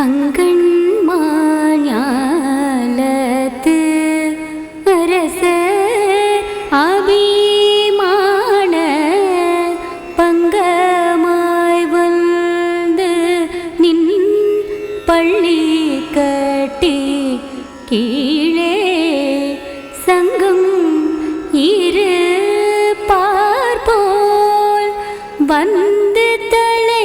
அங்கண் மாஞாலத்து அரச அபிமான பங்கமாய் வந்து நின் பள்ளி கட்டி கீழே சங்கம் இரு பார்ப்போல் வந்து தலை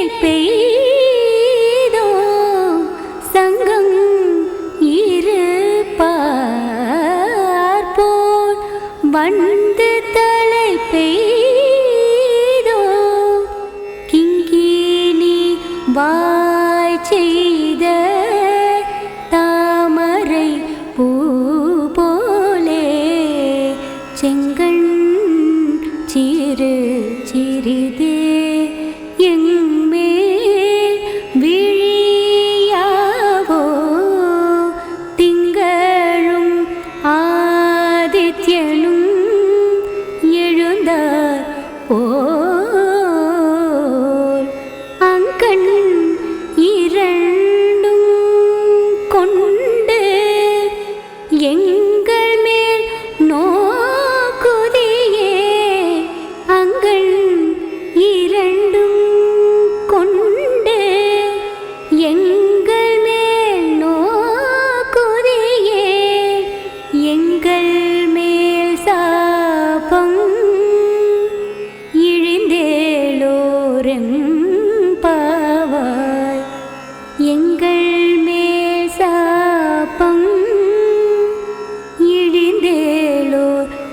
வந்து தலை பெய்தோ கிங்கினி வாய் செய்த தாமரை பூ போலே செங்கண் சிறு சிறிது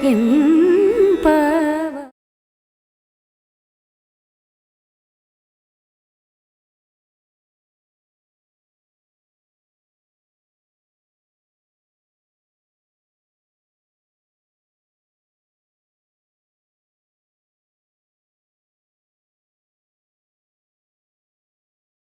എന്ന